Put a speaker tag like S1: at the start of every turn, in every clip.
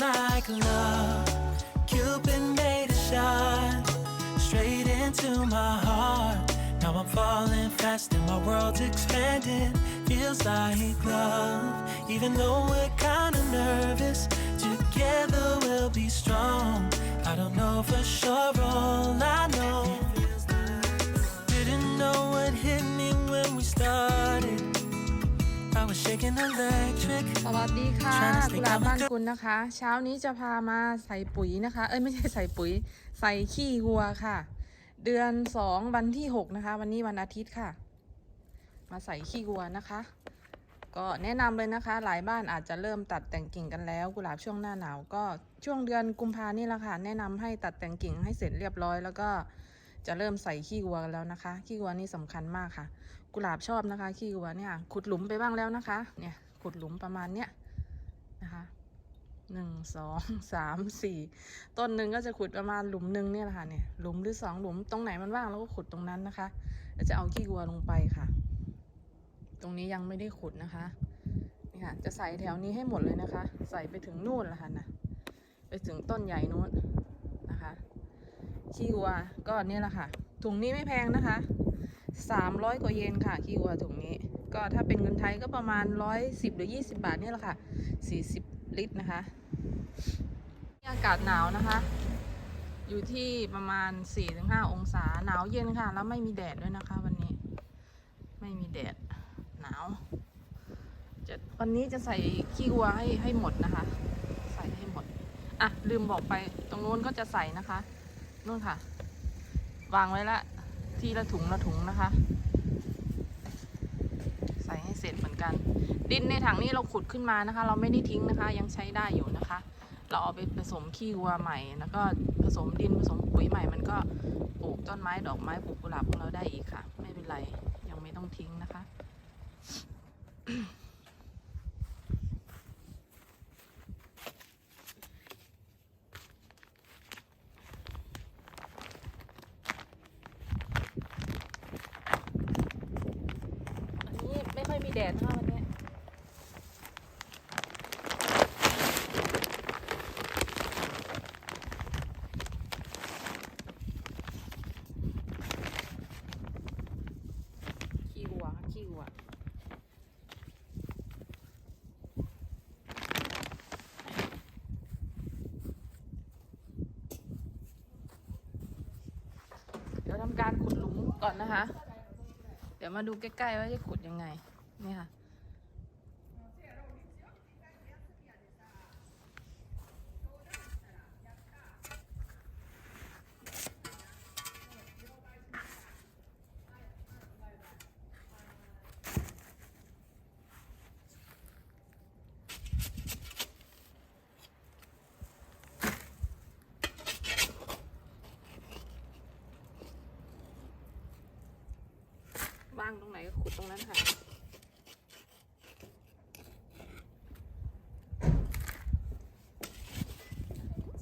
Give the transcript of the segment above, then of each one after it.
S1: like love. Cupid made a shot straight into my heart. Now I'm falling fast and my world's expanding. Feels like love, even though we're kinda nervous.
S2: สวัสดีค่ะกุหลาบบ้านคุณนะคะ เช้านี้จะพามาใส่ปุ๋ยนะคะ เอ้ยไม่ใช่ใส่ปุ๋ย ใส่ขี้วัวค่ะ เดือนสองวันที่หกนะคะ วันนี้วันอาทิตย์ค่ะ มาใส่ขี้วัวนะคะ ก็แนะนำเลยนะคะ หลายบ้านอาจจะเริ่มตัดแต่งกิ่งกันแล้ว กุหลาบช่วงหน้าหนาวก็ช่วงเดือนกุมภานี่แหละค่ะ แนะนำให้ตัดแต่งกิ่งให้เสร็จเรียบร้อยแล้วก็จะเริ่มใส่ขี้วัวแล้วนะคะ ขี้วัวนี่สำคัญมากค่ะ กุหลาบชอบนะคะ ขี้วัวเนี่ย ขุดหลุมไปบ้างแล้วนะคะ เนี่ย ขุดหลุมประมาณเนี้ยนะคะหนึ่งสองสามสี่ต้นหนึ่งก็จะขุดประมาณหลุมหนึ่งเนี่ยแหละค่ะเนี่ยหลุมหรือสองหลุมตรงไหนมันว่างเราก็ขุดตรงนั้นนะคะแล้วจะเอาขี้วัวลงไปค่ะ ตรงนี้ยังไม่ได้ขุดนะคะนี่ค่ะจะใส่แถวนี้ให้หมดเลยนะคะ ใส่ไปถึงนู่นละค่ะนะไปถึงต้นใหญ่นู้นนะคะขี้วัวก็เนี่ยแหละค่ะถุงนี้ไม่แพงนะคะ สามร้อยกว่าเยนค่ะขี้วัวถุงนี้ ก็ถ้าเป็นเงินไทยก็ประมาณร้อยสิบหรือยี่สิบาทนี่แหละค่ะสี่สิบลิตรนะคะอากาศหนาวนะคะ อยู่ที่ประมาณสี่ถึงห้าองศาหนาวเย็นค่ะ แล้วไม่มีแดดด้วยนะคะ วันนี้ ไม่มีแดดหนาวจะวันนี้จะใส่ขี้วัวให้ให้หมดนะคะ ใส่ให้หมดอะลืมบอกไปตรงนู้นก็จะใส่นะคะนู่นค่ะ วางไว้ละ ทีละถุงละถุงนะคะ ใส่ให้เสร็จเหมือนกัน ดินในถังนี้เราขุดขึ้นมานะคะ เราไม่ได้ทิ้งนะคะ ยังใช้ได้อยู่นะคะ เราเอาไปผสมขี้วัวใหม่ แล้วก็ผสมดินผสมปุ๋ยใหม่ มันก็ปลูกต้นไม้ดอกไม้ปลูกกุหลาบของเราได้อีกค่ะ ไม่เป็นไรยังไม่ต้องทิ้งนะคะ อันนี้ไม่ค่อยมีแดดนะคะวันนี้ ขี้วัวค่ะขี้วัว เดี๋ยวทำการขุดหลุมก่อ นะคะ เดี๋ยวมาดูใกล้ๆว่าจะขุดยังไง นี่ค่ะ ว่างตรงไหนก็ขุดตรงนั้นค่ะ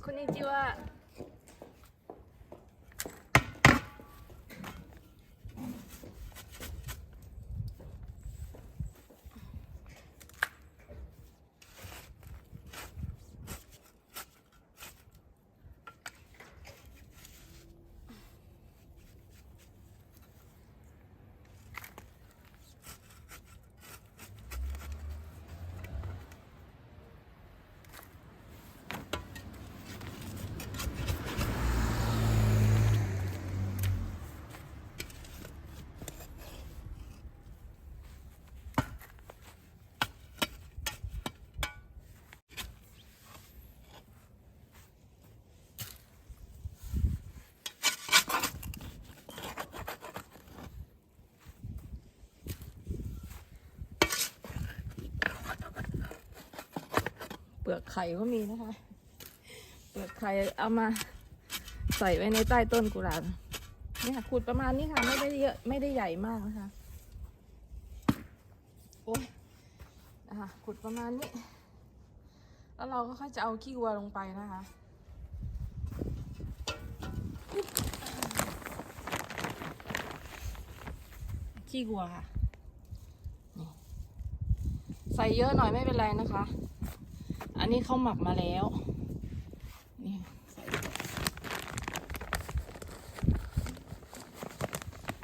S2: คนนี้จิว่ ปลือกไข่ก็มีนะคะ เปลือกไข่เอามาใส่ไว้ในใต้ต้นกุหลาบนี่ค่ะขุดประมาณนี้ค่ะ ไม่ได้เยอะไม่ได้ใหญ่มากนะคะโอ้ยนะคะขุดประมาณนี้ แล้วเราก็ค่อยจะเอาขี้วัวลงไปนะคะขี้วัวค่ะ ใส่เยอะหน่อยไม่เป็นไรนะคะ นนนี้เขาหมักมาแล้ว นี่ใส่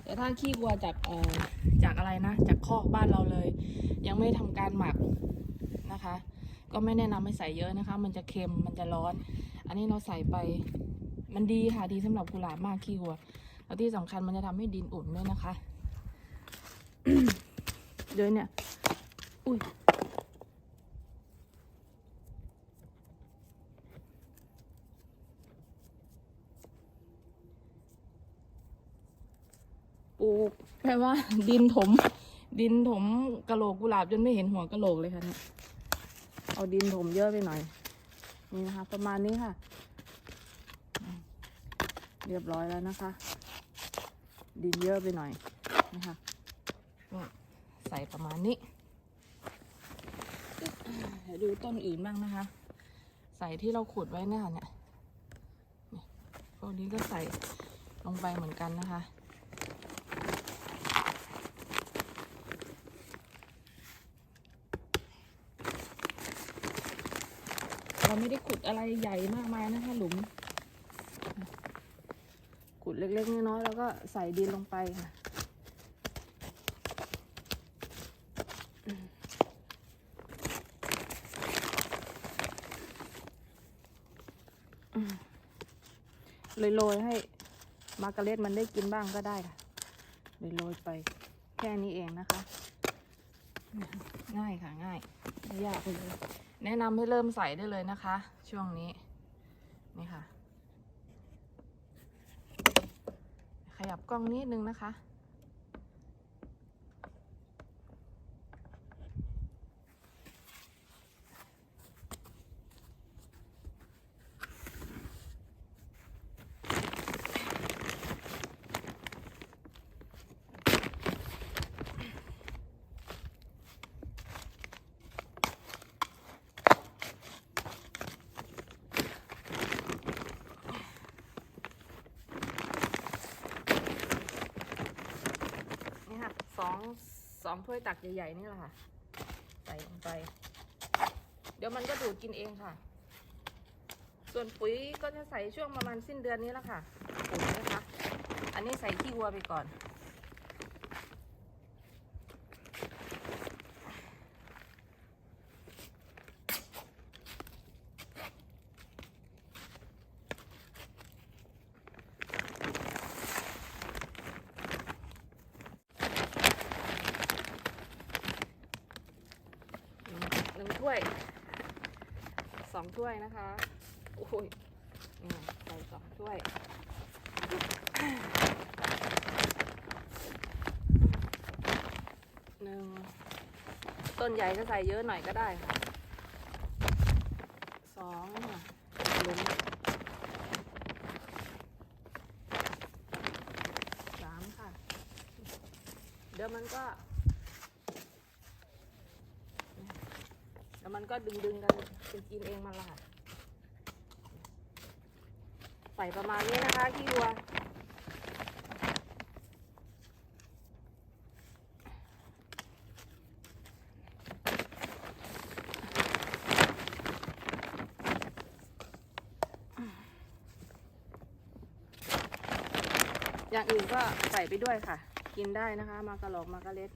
S2: แต่ถ้าขี้วัวจากเอ่อจากอะไรนะ จากคอกบ้านเราเลย ยังไม่ทำการหมักนะคะ ก็ไม่แนะนำให้ใส่เยอะนะคะ มันจะเค็มมันจะร้อน อันนี้เราใส่ไป มันดีค่ะดีสำหรับกุหลาบมากขี้วัวแล้วที่สำคัญมันจะทำให้ดินอุ่นด้วยนะคะ เดี๋ยวเนี่ย ลูกแปลว่า ดินถม ดินถมกะโหลกกุหลาบจนไม่เห็นหัวกะโหลกเลยค่ะเนี่ยเอาดินถมเยอะไปหน่อย นี่นะคะ ประมาณนี้ค่ะ เรียบร้อยแล้วนะคะ ดินเยอะไปหน่อยนะคะใส่ประมาณนี้ดูต้นอื่นบ้างนะคะ ใส่ที่เราขุดไว้เนี่ยค่ะเนี่ยพวกนี้ก็ใส่ลงไปเหมือนกันนะคะ เราไม่ได้ขุดอะไรใหญ่มากมายนะคะหลุม ขุดเล็กๆน้อยๆแล้วก็ใส่ดินลงไปค่ะอืมอืมโรยๆให้มากระเล็ดมันได้กินบ้างก็ได้ค่ะโรยๆไปแค่นี้เองนะคะ ง่ายค่ะง่ายไม่ยากเลย แนะนำให้เริ่มใส่ได้เลยนะคะ ช่วงนี้ นี่ค่ะ ขยับกล้องนิดนึงนะคะ นี่ค่ะสอง สองถ้วยตักใหญ่ๆนี่แหละค่ะ ใส่ลงไป เดี๋ยวมันก็ดูดกินเองค่ะ ส่วนปุ๋ยก็จะใส่ช่วงประมาณสิ้นเดือนนี้แล้วค่ะปุ๋ยนะคะ อันนี้ใส่ขี้วัวไปก่อน ถ้วยสองถ้วยนะคะโอ้ยนี่ไงใส่สองถ้วยหนึ่งต้นใหญ่ก็ใส่เยอะหน่อยก็ได้ค่ะสองหลุมสามค่ะ เดี๋ยวมันก็ แล้ว มันก็ดึงดึงกันเป็นกินเองมันละค่ะใส่ประมาณนี้นะคะขี้วัวอย่างอื่นก็ใส่ไปด้วยค่ะ กินได้นะคะ มากระหลอกมากระเล็ด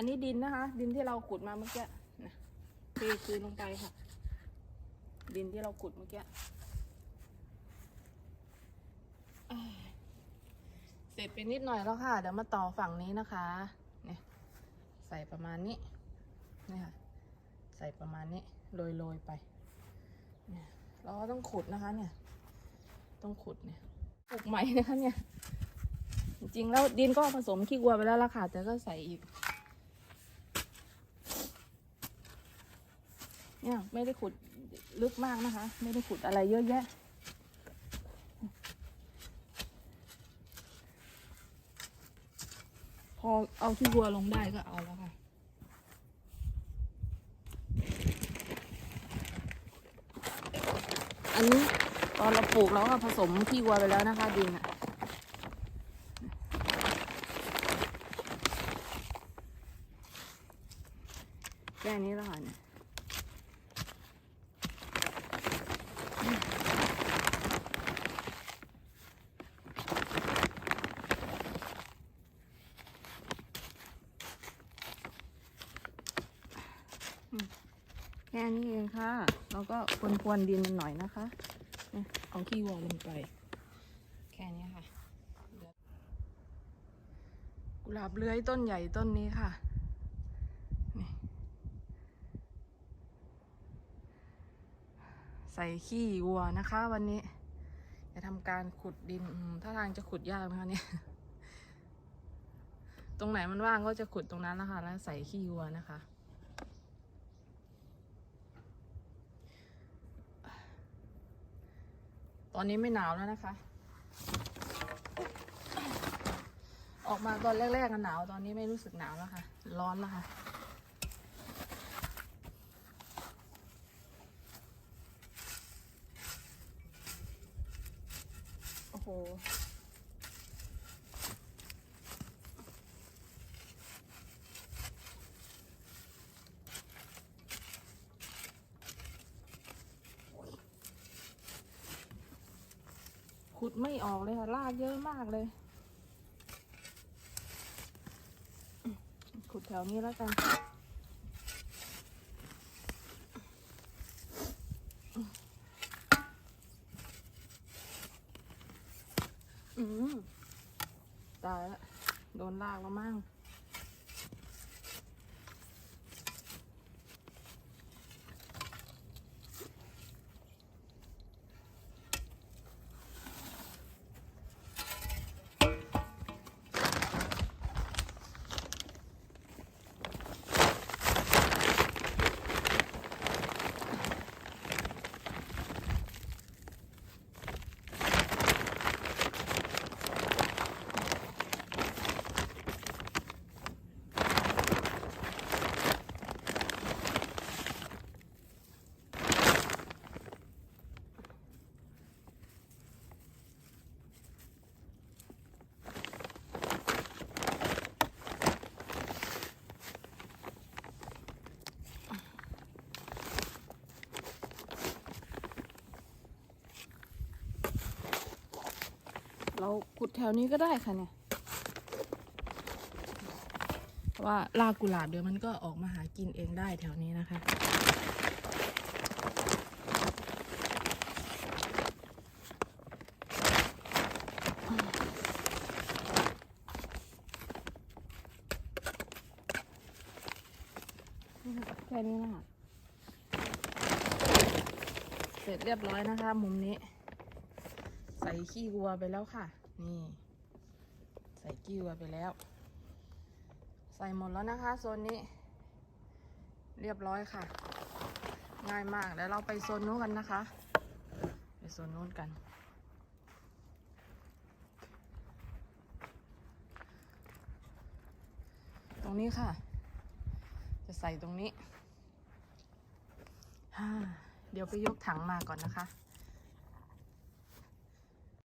S2: อันนี้ดินนะคะ ดินที่เราขุดมาเมื่อกี้นะเทคืนลงไปค่ะ ดินที่เราขุดเมื่อกี้เสร็จไปนิดหน่อยแล้วค่ะ เดี๋ยวมาต่อฝั่งนี้นะคะ เนี่ย ใส่ประมาณนี้เนี่ยค่ะ ใส่ประมาณนี้โรยๆไปเนี่ยเราก็ต้องขุดนะคะ เนี่ย ต้องขุดเนี่ยปลูกใหม่นะคะเนี่ย จริงๆแล้วดินก็ผสมขี้วัวไปแล้วล่ะค่ะ แต่ก็ใส่อีก เนี่ยไม่ได้ขุดลึกมากนะคะ ไม่ได้ขุดอะไรเยอะแยะ พอเอาที่วัวลงได้ก็เอาแล้วค่ะอันนี้ตอนเราปลูกเราก็ผสมที่วัวไปแล้วนะคะดินอะแค่นี้แล้วค่ะเนี่ย แค่นี้เองค่ะแล้วก็ควนๆดินมันหน่อยนะคะ เอาขี้วัวลงไป แค่นี้ค่ะ กุหลาบเลื้อยต้นใหญ่ต้นนี้ค่ะใส่ขี้วัวนะคะวันนี้ จะทำการขุดดินถ้าทางจะขุดยากนะคะเนี่ย ตรงไหนมันว่างก็จะขุดตรงนั้นนะคะ แล้วใส่ขี้วัวนะคะ ตอนนี้ไม่หนาวแล้วนะคะ ออกมาตอนแรกๆกันหนาว ตอนนี้ไม่รู้สึกหนาวแล้วค่ะ ร้อนแล้วค่ะ โอ้โห ขุดไม่ออกเลยค่ะลากเยอะมากเลย ขุดแถวนี้แล้วกัน อืมตายละโดนลากแล้วมั่งเรา ขุดแถวนี้ก็ได้ค่ะเนี่ยว่าลากกุหลาบเดี๋ยวมันก็ออกมาหากินเองได้แถวนี้นะคะ แค่นี้นะคะเสร็จเรียบร้อยนะคะ มุมนี้ ใส่ขี้วัวไปแล้วค่ะ นี่ ใส่ขี้วไปแล้ว ใส่หมดแล้วนะคะโซนนี้ เรียบร้อยค่ะ ง่ายมากแล้วเราไปโซนนู้นกันนะคะ ไปโซนนู้นกัน ตรงนี้ค่ะ จะใส่ตรงนี้ เดี๋ยวไปยกถังมาก่อนนะคะ